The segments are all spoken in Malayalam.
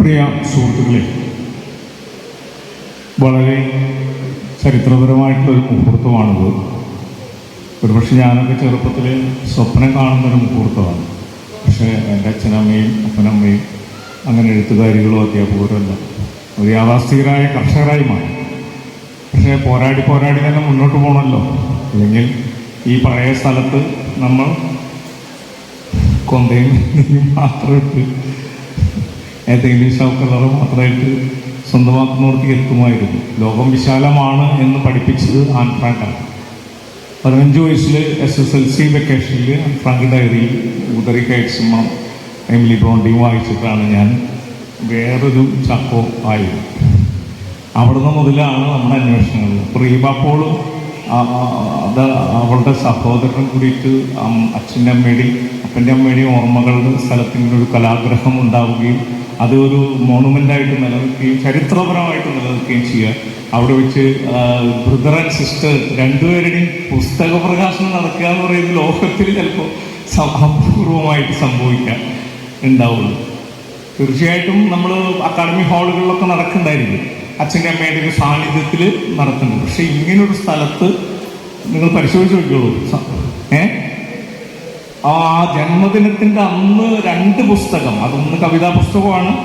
പ്രിയ സുഹൃത്തുക്കളെ വളരെ ചരിത്രപരമായിട്ടുള്ളൊരു മുഹൂർത്തമാണിത്. ഒരുപക്ഷെ ഞാനൊക്കെ ചെറുപ്പത്തിൽ സ്വപ്നം കാണുന്നൊരു മുഹൂർത്തമാണ്. പക്ഷേ എന്റെ അച്ഛനമ്മയും അപ്പനമ്മയും അങ്ങനെ എഴുത്തുകാരികളോ അധ്യാപകരല്ല ഒരു യാഥാസ്ഥികരായ കർഷകരായി മാറി. പക്ഷേ പോരാടി പോരാടി തന്നെ മുന്നോട്ട് പോകണമല്ലോ അല്ലെങ്കിൽ ഈ പഴയ സ്ഥലത്ത് നമ്മൾ കൊന്തയും നെയ്യും മാത്രമിട്ട് ഏതെങ്കിലും ഷൗക്കലറ് മാത്രമായിട്ട് സ്വന്തമാക്കുന്നവർക്ക് എത്തുമായിരുന്നു ലോകം വിശാലമാണ് എന്ന് പഠിപ്പിച്ചത് ആൻ ഫ്രാങ്കാണ് പതിനഞ്ച് വയസ്സിൽ എസ് എസ് എൽ സി വെക്കേഷനിൽ ആൻ ഫ്രാങ്ക് ഡയറി ഉദറി കൈറ്റ്സും എമിലി ബ്രോണ്ടിയും വായിച്ചിട്ടാണ് ഞാൻ വേറൊരു ചക്കോ ആയത്. അവിടുന്ന് മുതലാണ് നമ്മുടെ അന്വേഷണങ്ങൾ. പ്രീബാപ്പോളും അത് അവളുടെ സഹോദരൻ കൂടിയിട്ട് അച്ഛന്റെ അമ്മയുടെയും അപ്പന്റെ അമ്മയുടെയും ഓർമ്മകളുടെ സ്ഥലത്തിന്റെ ഒരു കലാഗ്രഹം ഉണ്ടാവുകയും അത് ഒരു മോണുമെന്റായിട്ട് നിലനിൽക്കുകയും ചരിത്രപരമായിട്ട് നിലനിൽക്കുകയും ചെയ്യുക. അവിടെ വെച്ച് ബ്രദർ ആൻഡ് സിസ്റ്റർ രണ്ടുപേരുടെയും പുസ്തക പ്രകാശനം നടക്കുക എന്ന് പറയുന്നത് ലോകത്തിൽ ചിലപ്പോൾ അപൂർവമായിട്ട് സംഭവിക്കാം ഉണ്ടാവുള്ളൂ. തീർച്ചയായിട്ടും നമ്മൾ അക്കാഡമി ഹാളുകളിലൊക്കെ നടക്കുന്നുണ്ടായിരിക്കും. അച്ഛന്റെ അമ്മയുടെ ഒരു സാന്നിധ്യത്തിൽ നടത്തുന്നുണ്ട്. പക്ഷേ ഇങ്ങനൊരു സ്ഥലത്ത് നിങ്ങൾ പരിശോധിച്ച് നോക്കിയോളൂ സ- ഏ? ആ ജന്മദിനത്തിന്റെ അന്ന് രണ്ട് പുസ്തകം. അതൊന്ന് കവിതാ പുസ്തകമാണ്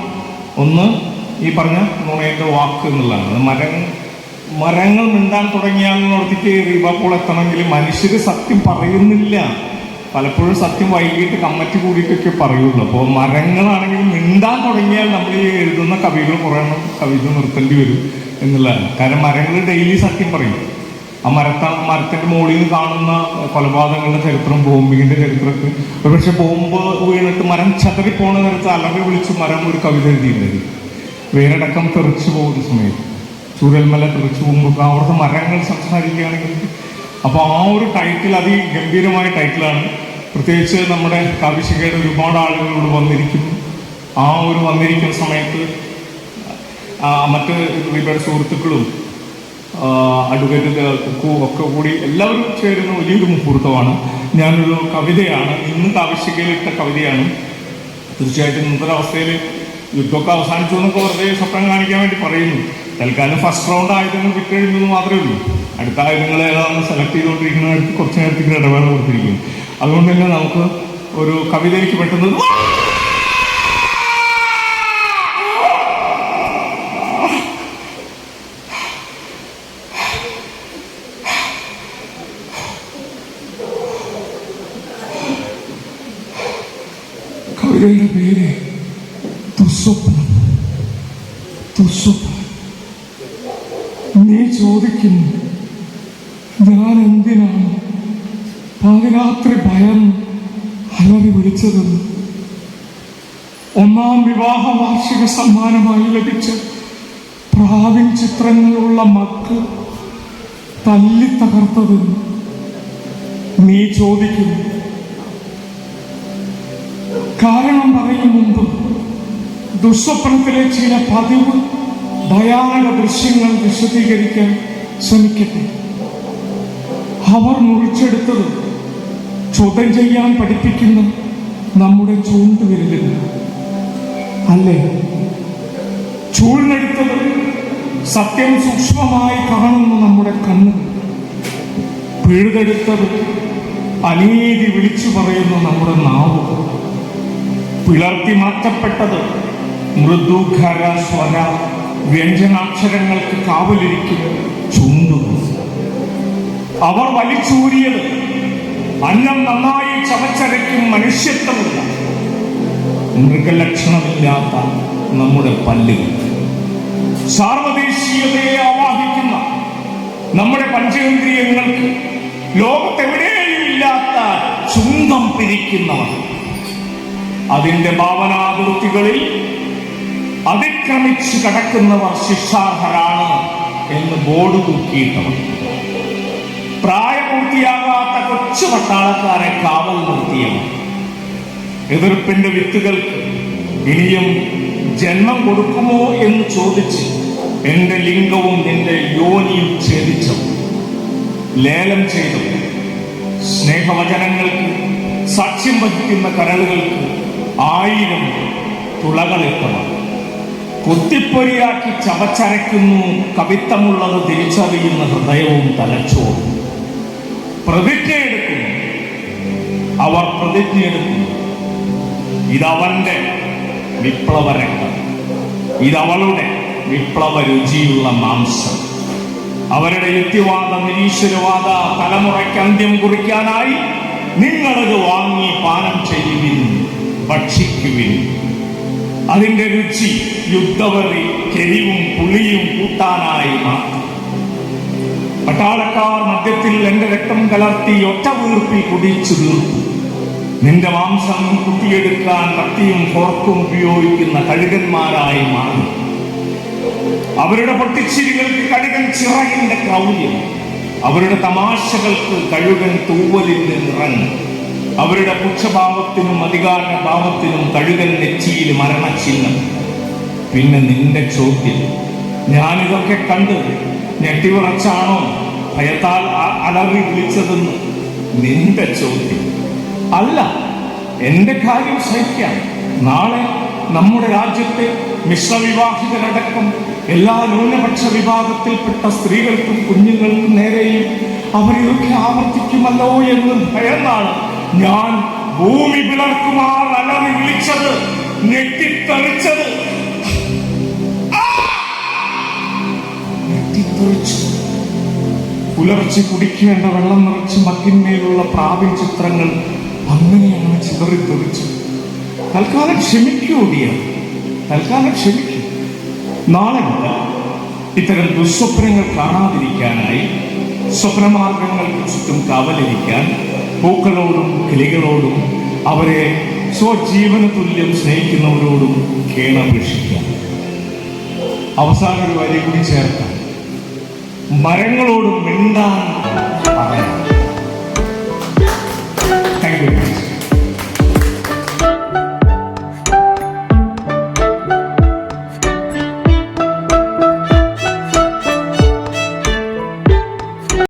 ഒന്ന് ഈ പറഞ്ഞ നുണയുടെ വാക്ക് എന്നുള്ളതാണ്. മര മരങ്ങൾ മിണ്ടാൻ തുടങ്ങിയാണെന്നോടത്തേക്ക് റീബാപ്പോൾ എത്തണമെങ്കിൽ മനുഷ്യർ സത്യം പറയുന്നില്ല. പലപ്പോഴും സത്യം വൈകിട്ട് കമ്മറ്റി കൂടിയിട്ടൊക്കെ പറയുള്ളൂ. അപ്പോൾ മരങ്ങളാണെങ്കിൽ മിണ്ടാൻ തുടങ്ങിയാൽ നമ്മൾ ഈ എഴുതുന്ന കവികൾ കുറേ കവിത നിർത്തേണ്ടി വരും എന്നുള്ളതാണ്. കാരണം മരങ്ങൾ ഡെയിലി സത്യം പറയും. ആ മരത്ത മരത്തിന്റെ മുകളിൽ നിന്ന് കാണുന്ന കൊലപാതകങ്ങളുടെ ചരിത്രം ബോംബിങ്ങിന്റെ ചരിത്രമൊക്കെ. ഒരുപക്ഷെ ബോംബ് വീണിട്ട് മരം ചതറിപ്പോണ നേരത്ത് അലറി വിളിച്ച് മരം ഒരു കവിത എഴുതിയിട്ടുണ്ട് വേരടക്കം തെറിച്ചു പോകുന്ന സമയത്ത്. ചൂരൽമല തെറിച്ചു പോകുമ്പോൾ അവിടുത്തെ മരങ്ങൾ സംസാരിക്കുകയാണെങ്കിൽ അപ്പോൾ ആ ഒരു ടൈറ്റിൽ അതി ഗംഭീരമായ ടൈറ്റിലാണ് പ്രത്യേകിച്ച് നമ്മുടെ കവിശികയുടെ ഒരുപാട് ആളുകളോട് വന്നിരിക്കുന്നു. ആ ഒരു വന്നിരിക്കുന്ന സമയത്ത് മറ്റ് ഇവരുടെ സുഹൃത്തുക്കളും അഡ്വക്കേറ്റ് കുക്കു ഒക്കെ കൂടി എല്ലാവരും ചേരുന്ന വലിയൊരു മുഹൂർത്തമാണ്. ഞാനൊരു കവിതയാണ് ഇന്ന് കാവശ്യകയിലിട്ട കവിതയാണ്. തീർച്ചയായിട്ടും ഇന്നത്തെ അവസ്ഥയിൽ യുദ്ധമൊക്കെ അവസാനിച്ചു എന്നൊക്കെ വെറുതെ സ്വപ്നം കാണിക്കാൻ വേണ്ടി പറയുന്നു. തൽക്കാലം ഫസ്റ്റ് റൗണ്ട് ആയുധങ്ങൾ വിറ്റഴിഞ്ഞു എന്ന് മാത്രമേ ഉള്ളൂ. അടുത്ത ആയുധങ്ങൾ ഏതാണെന്ന് സെലക്ട് ചെയ്തുകൊണ്ടിരിക്കുന്ന കുറച്ച് നേരത്തേക്ക് ഇടവേള കൊടുത്തിരിക്കും അതുകൊണ്ട് തന്നെ നമുക്ക് ഒരു കവിതയിലേക്ക് പെട്ടെന്ന് ദുസ്വപ്നം ദുസ്വപ്നം നീ ചോദിക്കുന്നു ഞാൻ എന്തിനാണ് പാതിരാത്രി ഭയം അലറി വിളിച്ചതെന്ന്? ഒന്നാം വിവാഹ വാർഷിക സമ്മാനമായി ലഭിച്ച പ്രാവിൻ ചിത്രങ്ങളുള്ള മക്ക് തല്ലി തകർത്തതെന്ന് നീ ചോദിക്കുന്നു. കാരണം പറയും മുമ്പ് ദുസ്വപ്നത്തിലെ ചില പതിവ് ഭയാനക ദൃശ്യങ്ങൾ വിശദീകരിക്കാൻ ശ്രമിക്കട്ടെ. അവർ മുറിച്ചെടുത്തത് ചോദ്യം ചെയ്യാൻ പഠിപ്പിക്കുന്ന നമ്മുടെ ചൂണ്ടുവിരലിന് അല്ലേ? ചൂഴ്ന്നെടുത്തത് സത്യം സൂക്ഷ്മമായി കാണുന്ന നമ്മുടെ കണ്ണ് പിഴുതെടുത്തത് അനീതി വിളിച്ചു പറയുന്ന നമ്മുടെ നാവ് പിളർത്തി മാറ്റപ്പെട്ടത് മൃദുഖര സ്വര വ്യഞ്ജനാക്ഷരങ്ങൾക്ക് കാവലിരിക്കും ചുണ്ടു അവർ വലിച്ചൂരിയത് അന്നം നന്നായി ചവച്ചരയ്ക്കും മനുഷ്യത്വമില്ല. മൃഗലക്ഷണമില്ലാത്ത നമ്മുടെ പല്ലുകൾ. സാർവദേശീയതയെ ആവാഹിക്കുന്ന നമ്മുടെ പഞ്ചേന്ദ്രിയങ്ങൾക്ക് ലോകത്തെവിടെയും ഇല്ലാത്ത ചുങ്കം പിരിക്കുന്നവർ. അതിന്റെ ഭാവനാതിർത്തികളിൽ അതിക്രമിച്ച് കടക്കുന്നവർ ശിക്ഷാർഹരാണ് എന്ന് ബോർഡ് തൂക്കിയിട്ടവർ പ്രായപൂർത്തിയാകാത്ത കൊച്ചു പട്ടാളക്കാരെ കാവൽ നിർത്തിയവർ എതിർപ്പിന്റെ വിത്തുകൾക്ക് ഇനിയും ജന്മം കൊടുക്കുമോ എന്ന് ചോദിച്ച് എന്റെ ലിംഗവും നിന്റെ യോനിയും ഛേദിച്ചു ലേലം ചെയ്തു. സ്നേഹവചനങ്ങൾക്ക് സാക്ഷ്യം വഹിക്കുന്ന കരളുകൾക്ക് ആയിരം തുളകളിട്ടവർ. കുത്തിപ്പൊരിയാക്കി ചവച്ചരയ്ക്കുന്നു കവിത്തമുള്ളത് തിരിച്ചറിയുന്ന ഹൃദയവും തലച്ചോറും. പ്രതിജ്ഞയെടുക്കുന്നു അവർ പ്രതിജ്ഞയെടുക്കുന്നു ഇതവന്റെ വിപ്ലവരക്തം ഇതവളുടെ വിപ്ലവ രുചിയുള്ള മാംസം. അവരുടെ യുക്തിവാദ നിരീശ്വരവാദ തലമുറയ്ക്ക് അന്ത്യം കുറിക്കാനായി നിങ്ങളത് വാങ്ങി പാനം ചെയ്യുവിൻ ഭക്ഷിക്കുവിൻ. അതിന്റെ രുചി യുദ്ധവറി കെരിവും പുളിയും കൂട്ടാനായി പട്ടാളക്കാർ മദ്യത്തിൽ എന്റെ രക്തം കലർത്തി ഒറ്റ വീർപ്പിൽ കുടിച്ചു തീർക്കും നിന്റെ മാംസം കുത്തിയെടുക്കാൻ കത്തിയും ഫോർക്കും ഉപയോഗിക്കുന്ന കഴുകന്മാരായി മാറി. അവരുടെ പൊട്ടിച്ചിരികൾക്ക് കഴുകൻ ചിറകിന്റെ ക്രൗര്യം. അവരുടെ തമാശകൾക്ക് കഴുകൻ തൂവലിൽ നിറങ്ങൾ അവരുടെ പുച്ഛഭാവത്തിനും അധികാര ഭാവത്തിനും കഴുകൻ നെച്ചിയിൽ മരണചിഹ്നം. പിന്നെ നിന്റെ ചോദ്യം ഞാനിതൊക്കെ കണ്ട് ഞെട്ടിവിറച്ചാണോ ഭയത്താൽ അലറി വിളിച്ചതെന്ന്. നിന്റെ ചോദ്യം അല്ല എന്റെ കാര്യം സഹിക്കാം. നാളെ നമ്മുടെ രാജ്യത്തെ മിശ്രവിവാഹിതരടക്കം എല്ലാ ന്യൂനപക്ഷ വിഭാഗത്തിൽപ്പെട്ട സ്ത്രീകൾക്കും കുഞ്ഞുങ്ങൾക്കും നേരെയും അവരിതൊക്കെ ആവർത്തിക്കുമല്ലോ എന്ന് ഭയന്നാണ്. ഞാൻ ഭൂമി പിളർക്കുമാർ അലറി വിളിച്ചത് ഞെട്ടിത്തെറിച്ചത് ഞെട്ടിത്തെറിച്ചു പുലർച്ചെ കുടിക്കേണ്ട വെള്ളം നിറച്ച് മക്കിന്മേലുള്ള പ്രാവിൻ ചിത്രങ്ങൾ അങ്ങനെയാണ് ചിതറിത്തെറിച്ചു തൽക്കാലം ക്ഷമിക്കൂ ഡിയ തൽക്കാലം ക്ഷമിക്കൂ. നാളെ മുതൽ ഇത്തരം ദുസ്വപ്നങ്ങൾ കാണാതിരിക്കാനായി സ്വപ്നമാർഗങ്ങൾക്ക് ചുറ്റും കാവലിരിക്കാൻ പൂക്കളോടും കിളികളോടും അവരെ സ്വജീവന തുല്യം സ്നേഹിക്കുന്നവരോടും കേണപേക്ഷിക്കാം. അവസാന ഒരു വരി കൂടി ചേർക്കാം. മരങ്ങളോട് മിണ്ടാൻ പറയാം.